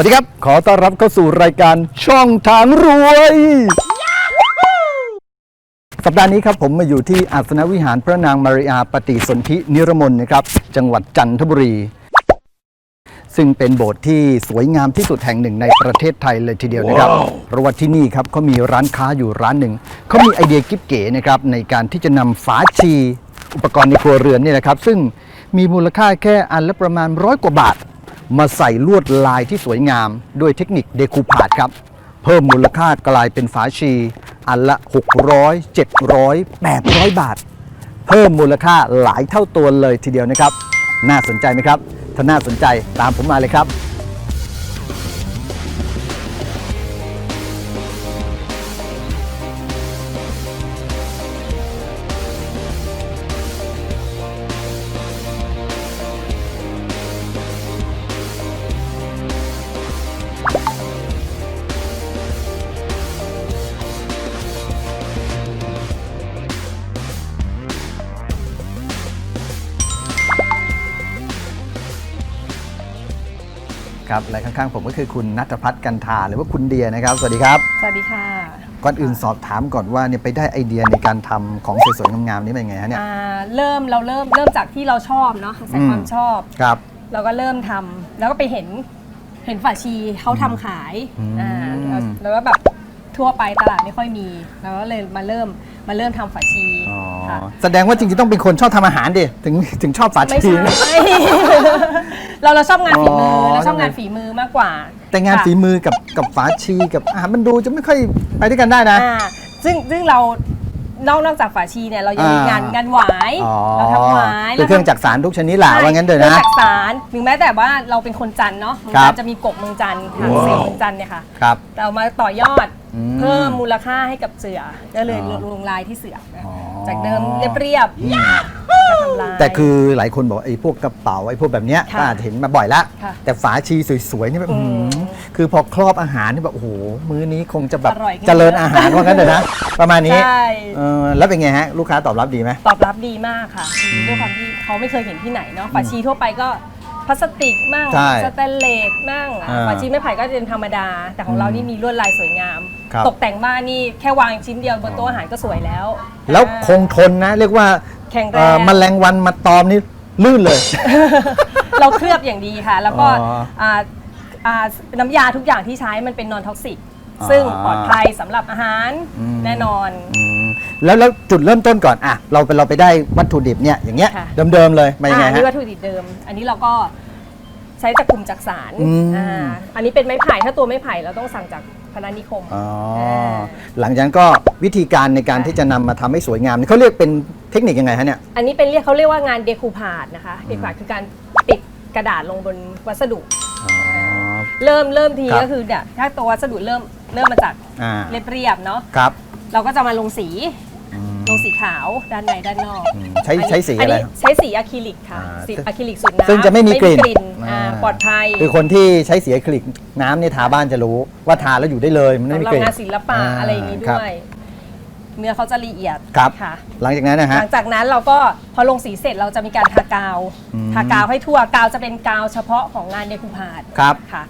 วัสดีครับ ขอต้อนรับเข้าสู่รายการช่องทางรวย สัปดาห์นี้ครับผมมาอยู่ที่อาสนวิหารพระนางมาริอาปฏิสนธินิรมนนะครับ จังหวัดจันทบุรี ซึ่งเป็นโบสถ์ที่สวยงามที่สุดแห่งหนึ่งในประเทศไทยเลยทีเดียวนะครับ เพราะว่าที่นี่ครับเขามีร้านค้าอยู่ร้านหนึ่ง เขามีไอเดียกิ๊บเก๋นะครับในการที่จะนำฝาชี อุปกรณ์ในครัวเรือนเนี่ยนะครับ ซึ่งมีมูลค่าแค่อันละประมาณร้อยกว่าบาท มาใส่ลวดลายที่สวยงาม ด้วยเทคนิคเดคูพาดครับ เพิ่มมูลค่ากลายเป็นฝาชี อันละ 600 700 800 บาท เพิ่มมูลค่าหลายเท่าตัวเลยทีเดียวนะครับ น่าสนใจไหมครับ ถ้าน่าสนใจตามผมมาเลยครับ ครับและข้างๆผมก็คือคุณนัทพัฒน์กันทาหรือว่าคุณเดียนะครับ สวัสดีครับ สวัสดีค่ะ ก่อนอื่นสอบถามก่อนว่าเนี่ยไปได้ไอเดียในการทำของสวยๆงามๆนี่เป็นไงฮะเนี่ย อ่าเริ่มเราเริ่มเริ่มจากที่เราชอบเนาะใส่อืมความชอบ ครับ เราก็เริ่มทำแล้วก็ไปเห็นเห็นฝาชีเขาทำขายอืมอ่าแล้วแล้วก็แบบ ทั่วไปตลาดไม่ค่อยมีเราก็เลยมาเริ่มมาเริ่มทำฝาชีอ๋อค่ะแสดงว่าจริงๆต้องเป็นคนชอบทำอาหารดิถึงถึงชอบฝาไม่ชี ใช่ เราเราชอบงานฝีมือออ เราชอบงานฝีมือมากกว่าแต่งานค่ะ ฝีมือกับกับฝาชีกับอาหารมันดูจะไม่ค่อยไปด้วยกันได้นะ อ่าซึ่งซึ่งเรานอกนอกจากฝาชีเนี่ยเรายังมีอ่าง งานงานหวายอ๋อเราทำหวายคือเครื่องจักสารทุกชนิดแหละว่างั้นเถอะเครื่นะองจักสารถึงแม้แต่ว่าเราเป็นคนจันทร์เนาะเมืองครัจับนทร์จะมีกบเมืองจันทร์ทางว้าวเซลล์เมืองจันทร์เนี่ยค่ะ ครับแต่เอามาต่อยอดอืม เพิ่มมูลค่าให้กับเสือก็เลยอ๋อลงลายที่เสือนะอ๋อจากเดิมเรียบๆค่ะก็ทำลาย แต่คือหลายคนบอกไอ้พวกกระเป๋าไอ้พวกแบบเนี้ยค่ะก็อาจจะเห็นมาบ่อยละ ค่ะแต่ฝาชีสวยๆนี่แบบอืมอื้อหือคือพอครอบอาหารนี่แบบโอ้โหมื้อนี้คงจะแบบอร่อยขึ้นเจริญอาหารว่างั้นเถอะนะ ประมาณนี้ใช่ เออแล้วเป็นไงฮะ ลูกค้าตอบรับดีไหม ตอบรับดีมากค่ะด้วยความที่เขาไม่เคยเห็นที่ไหนเนาะฝาชีทั่วไปก็ พลาสติกมั่งใช่สแตนเลสมั่งอ่าฝาชีไม้ไผ่ก็จะเป็นธรรมดา แต่ของเรานี่มีลวดลายสวยงาม ครับ ตกแต่งบ้านนี่แค่วางชิ้นเดียวบนโต๊ะอาหารก็สวยแล้วแล้วอ่า คงทนนะ เรียกว่าแข็งแรง เอ่อแมลงวันมาตอมนี่ลื่นเลย เราเคลือบอย่างดีค่ะ แล้วก็อ๋ออ่าอ่าน้ำยาทุกอย่างที่ใช้มันเป็นนอนท็อกซิกอ๋อซึ่งปลอดภัยสำหรับอาหารอืมแน่นอน อืม แล้วแล้วจุดเริ่มต้นก่อนอะเราไปเราไปได้วัตถุดิบเนี่ยอย่างเงี้ยค่ะ เดิมๆเลยมายังไงอ่าฮะ นี่วัตถุดิบเดิม อันนี้เราก็ใช้จากกลุ่มจักสารอืม อ่าอันนี้เป็นไม้ไผ่ถ้าตัวไม้ไผ่เราต้องสั่งจากพนานิคม อ๋อาหลังจากนั้นก็วิธีการในการที่จะนำมาทำให้สวยงามนี่เขาเรียกเป็นเทคนิคยังไงฮะเนี่ย อันนี้เป็นเรียกเขาเรียกว่างานเดคูพาดนะคะเดคูพาดคือการติดกระดาษลงบนวัสดุอ๋อเริ่มเริ่มทีครับ ก็คือเนี่ยถ้าตัววัสดุเริ่มเริ่มมาจากอ่าเรียบๆเนาะครับ เราก็จะมาลงสีอืม ลงสีขาวด้านในด้านนอกอืมใช้ใช้สีอะไรนนี้ใช้สีอะคริลิกค่ะอ่าสีอะคริลิกสูตรน้ำซึ่งจะไม่มีกลิ่นอ่าอ่า ปลอดภัยคือคนที่ใช้สีอะคริลิกน้ำเนี่ยทาบ้านจะรู้ว่าทาแล้วอยู่ได้เลยมันไม่สำมีหรับกลิ่นงานศิลปะอะไรอย่างนี้คด้บ วย เนื้อเขาจะละเอียดครับค่ะ หลังจากนั้นนะหฮะ ลังจากนั้นเราก็พอลงสีเสร็จเราจะมีการทากาวอืม ทากาวให้ทั่วกาวจะเป็นกาวเฉพาะของงานเดคูพาดครับ ค่ะ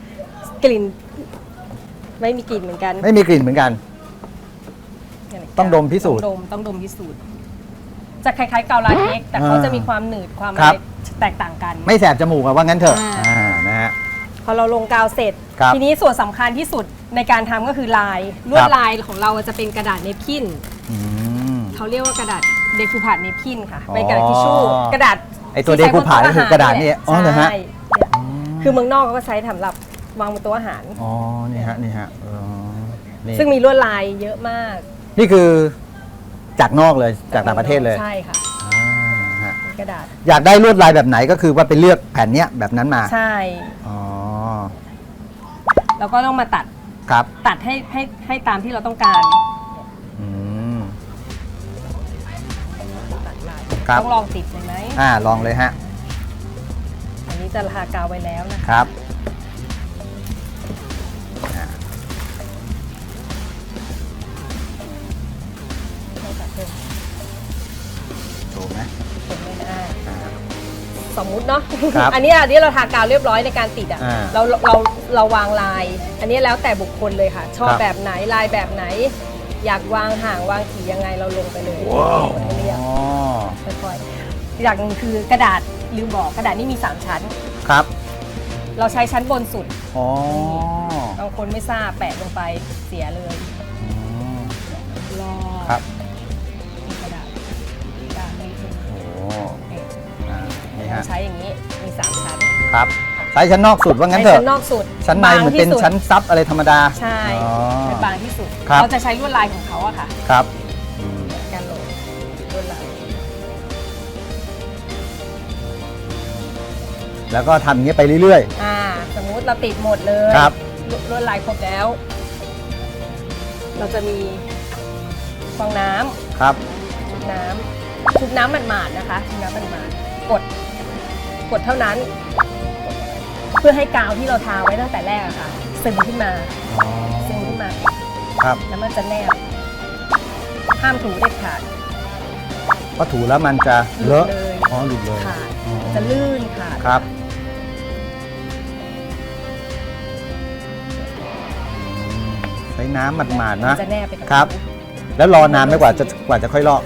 กลิ่น ไม่มีกลิ่นเหมือนกัน ไม่มีกลิ่นเหมือนกัน ต้องดมพิสูจน์ ต้องดมต้องดมพิสูจน์จะคล้ายๆกาวลาเท็กซ์แต่เขาอ่าจะมีความหนืดความครัอะบไรแตกต่างกัน ไม่แสบจมูกอะว่างั้นเถอะอ่า อ่านะฮะ พอเราลงกาวเสร็จ ครับทีนี้ส่วนสำคัญที่สุดในการทำก็คือลายลวคดรับ ลายของเราจะเป็นกระดาษเนปคินอืม เขาเรียกว่ากระดาษเดคูพาดเนปคินค่ะอ๋อเป็นกระดาษทิชชู่กระดาษไอ้ตัวที่ใช้ decoupage บนโต๊ก็คือกระดาษนี่อ๋อเหรอฮะ ใช่เนี่ยคือเมืองนอกเขาก็ใช้สำหรับวางบนโต๊ะอาหาร อ๋อ นี่ฮะ นี่ฮะอ๋อนี่ซึ่งมีลวดลายเยอะมาก นี่คือจากนอกเลยจากต่างประเทศเลยใช่ค่ะอ่าฮะเป็นกระดาษอยากได้ลวดลายแบบไหนก็คือว่าไปเลือกแผ่นเนี้ยแบบนั้นมาใช่ อ๋อแล้วก็ต้องมาตัดครับตัดให้ให้ให้ตามที่เราต้องการอืมตัดลายครับต้องลองติดเลยไหมอ่าลองเลยฮะอันนี้จะทากาวไว้แล้วนะคะ ครับ สสมมุติเนาะ ครับอันนี้อันนี้เราทากาวเรียบร้อยในการติดอะ อ่าเราเราเราวางลาย อันนี้แล้วแต่บุคคลเลยค่ะ ชอบครับ แบบไหนลายแบบไหน อยากวางห่างวางถี่ยังไงเราลงไปเลยว้าวมันเรียบอ๋อค่อยๆอย่างหนึ่งคือกระดาษลืมบอกกระดาษนี่มี 3 ชั้น ครับเราใช้ชั้นบนสุด อ๋อ บางคนไม่ทราบแปะลงไปเสียเลย ครับใช้ชั้นนอกสุดว่างั้นใช้เถชั้อะนนอกสุดชั้นในมันเป็นบางที่สุดชั้นซับอะไรธรรมดาใช่อ๋อ เป็นบางที่สุดครับ เราจะใช้ลวดลายของเขาอะค่ะครับอืมการโหลดลวดลายแล้วก็ทำอย่างเงี้ยไปเรื่อย อ่าสมมุติเราติดหมดเลยครับ ลวลวดลายครบแล้ว เราจะมีฟองน้ำ ๆ ครับ ชุบน้ำชุบน้ำมันหมาดๆนะคะชุบน้ำมันหมาดๆกด กดเท่านั้น เพื่อให้กาวที่เราทาไว้ตั้งแต่แรกอะค่ะซึมขึ้นมาอ๋อซึมขึ้นมา ครับแล้วมันจะแนบห้ามถูเด็ดขาด พอถูแล้วมันจะหเลลุดอะเลย อ๋อหลุดเลยขาดอ๋อมันจะลื่นขาด ครับใช้น้ำหมาดๆนะจะแนบไปกับครับ แล้วรอนานไหมกว่าจะกว่าจะค่อยลอก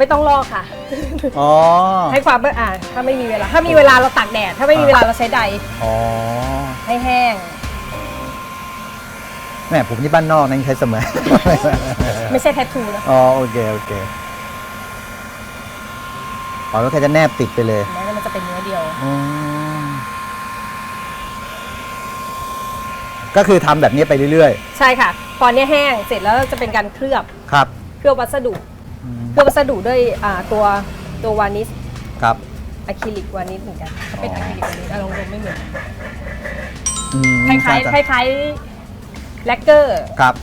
ไม่ต้องลอกค่ะ อ๋อ ให้ความอ่าถ้าไม่มีเวลา ถ้ามีเวลาเราตากแดด ถ้าไม่มีเวลาเราใช้ใดอ๋อให้แห้งแม่ผมที่บ้านนอกนั่นใช้เสมอ ไม่ใช่แทททูนะอ๋อโอเคโอเคอ๋อแล้วแค่จะแนบติดไปเลยแล้วมันจะเป็นเนื้อเดียวอืมก็คือทำแบบนี้ไปเรื่อยใช่ค่ะพอเนี้ยแห้งเสร็จแล้วจะเป็นการเคลือบ ๆ ครับ เคลือบวัสดุเคลือบวัสดุด้วยอ่าตัวตัววานิชครับ อะคริลิกวานิชเหมือนกันเขาเป็นอ๋อะอ คริลิกวานิชอารมณ์ไม่เหมือนอืมคล้ายใช่ๆคล้ายๆแลกเกอร์ครับ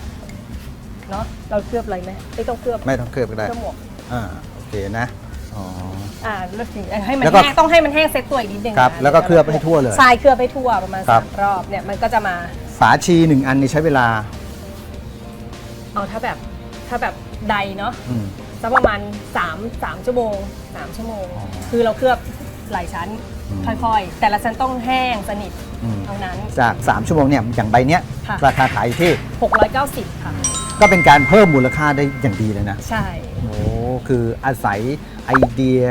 เนาะเราเคลือบอะไรไหมไม่ต้องเคลือบไม่ต้องเคลือบก็ได้ เคลือบหมวกอ่า โอเคนะ อ๋อ อ่าแล้วถึงให้มันแล้วก็แห้งต้องให้มันแห้งเซ็ตตัวอีกนิดนึงครับนะแล้วก็เคลือบให้ทั่วเลยใช่เคลือบให้ทั่วประมาณครัสาบ มรอบเนี่ยมันก็จะมาฝาชีหนึ่งอันนี่ใช้เวลา เอาถ้าแบบถ้าแบบใดเนาะ อืม สักประมาณ3 3ชั่วโมง3ชั่วโมงอ๋อคือเราเคลือบหลายชั้นอืมค่อยๆ แต่ละชั้นต้องแห้งสนิทอืมเท่านั้น จาก 3 ชั่วโมงเนี่ยอย่างใบเนี้ยค่ะ ราคาขายอยู่ที่ 690 ค่ะ ก็เป็นการเพิ่มมูลค่าได้อย่างดีเลยนะ ใช่ โอ้คืออาศัยไอเดีย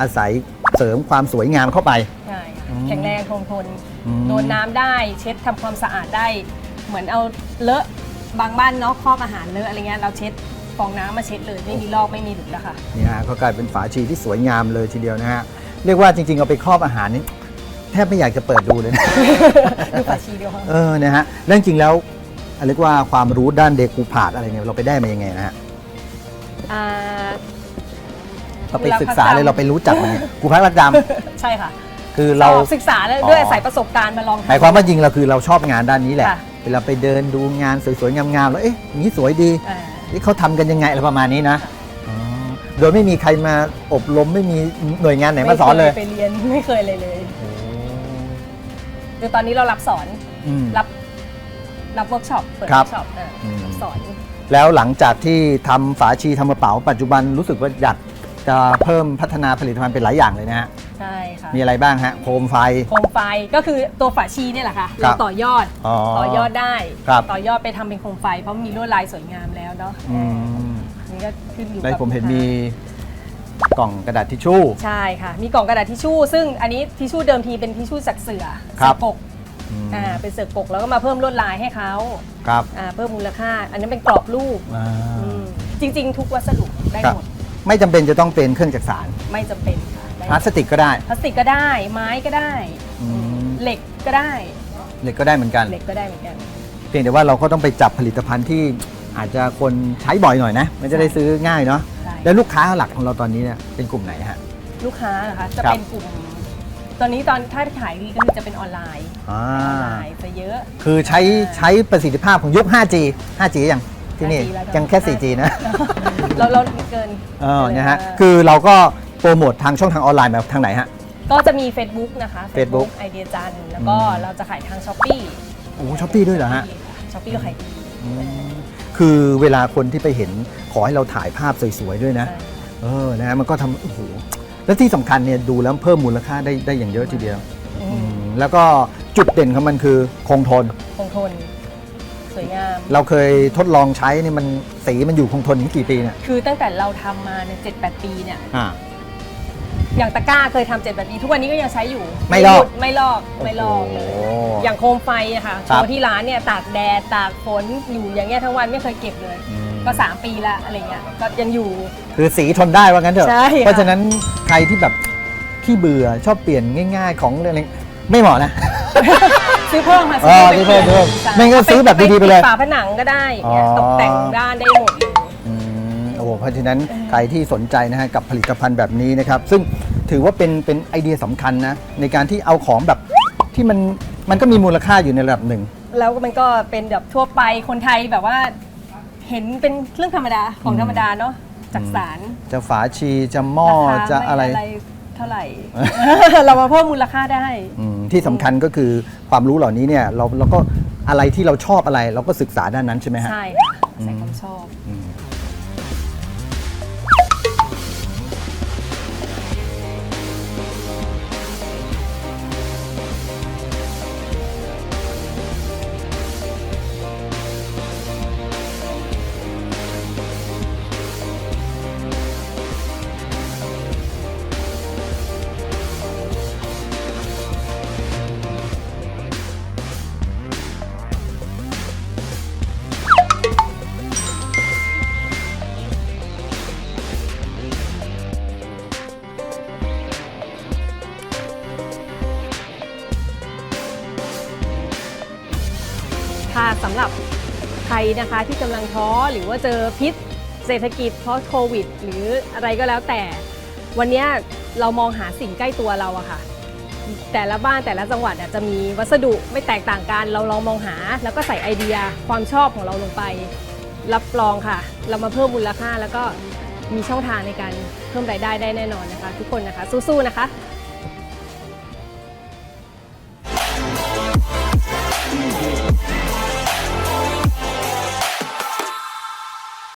อาศัยเสริมความสวยงามเข้าไป ใช่ค่ะอืมแข็งแรงคงทนอืม โดนน้ำได้เช็ดทำความสะอาดได้ เหมือนเอาเลอะบางบ้านเนาะครอบอาหารเลอะอะไรเงี้ยเราเช็ด ฟองน้ำมาเช็ดเลยไม่มีลอกไม่มีหลุดแล้วค่ะ นี่ฮะก็กลายเป็นฝาชีที่สวยงามเลยทีเดียวนะฮะเรียกว่าจริงๆเอาไปครอบอาหารนี่แทบไม่อยากจะเปิดดูเลยนะ ดูฝาชีเดียวค่ะ เออนะฮะเรื่องจริงแล้วเรียกว่าความรู้ด้านเดคูพาดอะไรเนี่ยเราไปได้มายังไงนะฮะอ่า เราไปศึกษาเลยเราไปรู้จักมันเนี่ยครูพักรักจใช่ค่ะำคือเราสอบศึกษาแล้วอ๋อด้วยอาศัยประสบการณ์มาลองหมายความว่าจริงเราคือเราชอบงานด้านนี้แหละค่ะ เวลาไปเดินดูงานสวยๆงามๆแล้วเอ๊ะอย่างนี้สวยดี อ่า นี่เขาทำกันยังไงอะไรประมาณนี้นะอ๋อโดยไม่มีใครมาอบรมไม่มีหน่วยงานไหนมาสอนเลยไคไปเรียนไม่เคยเลยเลยโอ้คือตอนนี้เรารับสอนอืม รับรับเวิร์กช็อปเปิดครัเวิบร์กช็อปอะอืม รับสอน แล้วหลังจากที่ทำฝาชีทำกระเป๋าปัจจุบันรู้สึกว่าอยากจะเพิ่มพัฒนาผลิตภัณฑ์เป็นหลายอย่างเลยนะฮะ ใช่ค่ะ มีอะไรบ้างฮะโคมไฟ โคมไฟก็คือตัวฝาชีเนี่ยแหละค่ะครัเราบต่อยอดอ๋อต่อยอดได้ครับต่อยอดไปทำเป็นโคมไฟ เพราะมีลวดลายสวยงามแล้วเนาะอืม นี่ก็ขึ้นอยู่ในกับผมเห็นลูมีค้ากล่องกระดาษทิชชู่ ใช่ค่ะ มีกล่องกระดาษทิชชู่ซึ่งอันนี้ทิชชู่เดิมทีเป็นทิชชู่จากเสือครัเสืบ กกอืมอ่าเป็นเสือกกแล้วก็มาเพิ่มลวดลายให้เขาครับอ่าเพิ่มมูลค่า อันนั้นเป็นกรอบรูปอ่าอืมจริง ๆ ทุกวัสดุได้ครับหมดไม่จำเป็นจะต้องเป็นเครื่องจักสานไม่จำเป็นค่ะได้ พลาสติกก็ได้ พลาสติกก็ได้ ไม้ก็ได้ อืม เหล็กก็ได้ เหล็กก็ได้เหมือนกัน เหล็กก็ได้เหมือนกัน เพียงแต่ว่าเราก็ต้องไปจับผลิตภัณฑ์ที่อาจจะคนใช้บ่อยหน่อยนะ มันจะได้ซื้อง่ายเนาะใช่ แล้วลูกค้าหลักของเราตอนนี้เนี่ยเป็นกลุ่มไหนฮะ ลูกค้านะคะ จะครับ เป็นกลุ่ม ตอนนี้ตอนถ้าขายดีก็คือจะเป็นออนไลน์ อ่าออนไลน์จะเยอะ คือใช้ใช้ประสิทธิภาพของยุค 5G 5G ยังที่นี่ 5G แล้วยังแค่ 4G นะ เราเราเกินเออนะฮะเออคือเราก็ โปรโมททางช่องทางออนไลน์แบบทางไหนฮะ ก็จะมี Facebook นะคะ Facebook ไอเดียจันแล้วก็อืม เราจะขายทางช้อปปี้โอ้ช้อปปี้ด้วยเหรอฮะช้อปปี้ก็ขายดีอืมคือเวลาคนที่ไปเห็นขอให้เราถ่ายภาพสวยๆด้วยนะใช่เออนะฮะมันก็ทำโอ้โหและที่สำคัญเนี่ยดูแล้วเพิ่มมูลค่าได้ได้อย่างเยอะทีเดียวอือืมมแล้วก็จุดเด่นของมันคือคงทน คงทน สวยงาม เราเคยทดลองใช้นี่มันสีมันอยู่คงทนถึงกี่ปีเนี่ยคือตั้งแต่เราทำมาในเจ็ดแปดปีเนี่ย อ่า อย่างตะกร้าเคยทำเจ็ดแปดปีทุกวันนี้ก็ยังใช้อยู่ไม่ลอก หยุดไม่ลอกไม่ลอกเลยโอ้ อย่างโคมไฟอะค่ะโชครับว์ที่ร้านเนี่ยตากแดดตากฝนอยู่อย่างเงี้ยทั้งวันไม่เคยเก็บเลย อืมก็ 3 ปีละอะไรเงี้ยก็ยังอยู่ คือสีทนได้ว่างั้นเถอะ ใช่ค่ะ เพราะฉะนั้นใครที่แบบขี้เบื่อชอบเปลี่ยนง่าย ๆ ของอะไรไม่เหมาะนะ ซื้อเพิ่มค่ะอ๋อไปซื้อเพิ่มซื้อเพิ่มใช่ไม่งั้นซื้อแบบดีๆไปเลยฝาผนังก็ได้อย่างเงี้ยอ๋อ ตกแต่งด้านได้หมดเลยอืมโอ้โห เพราะฉะนั้นใครที่สนใจนะฮะกับผลิตภัณฑ์แบบนี้นะครับ ซึ่งถือว่าเป็นเป็นไอเดียสำคัญนะ ในการที่เอาของแบบที่มันมันก็มีมูลค่าอยู่ในระดับหนึ่ง แล้วมันก็เป็นแบบทั่วไปคนไทยแบบว่า เห็นเป็นเรื่องธรรมดาของธรรมดาเนาะจากสารจะฝาชีจะหม้อราคาจะม่อะไร เท่าไหร่ เรามาเพิ่มมูลค่าได้ อืมที่สำคัญก็คือความรู้เหล่านี้เนี่ยเราเราก็อะไรที่เราชอบอะไร เราก็ศึกษาด้านนั้นใช่ไหมฮะ ใช่ค่ะใส่ความชอบำหรับใครนะคะที่กำลังท้อหรือว่าเจอพิษเศรษฐกิจเพราะโควิด หรืออะไรก็แล้วแต่ วันนี้เรามองหาสิ่งใกล้ตัวเราอะค่ะ แต่ละบ้านแต่ละจังหวัดจะมีวัสดุไม่แตกต่างกัน เราลองมองหา แล้วก็ใส่ไอเดียความชอบของเราลงไป รับรองค่ะ เรามาเพิ่มมูลค่าแล้วก็มีช่องทางในการเพิ่มรายได้ได้แน่นอนนะคะ ทุกคนนะคะสู้ๆนะคะ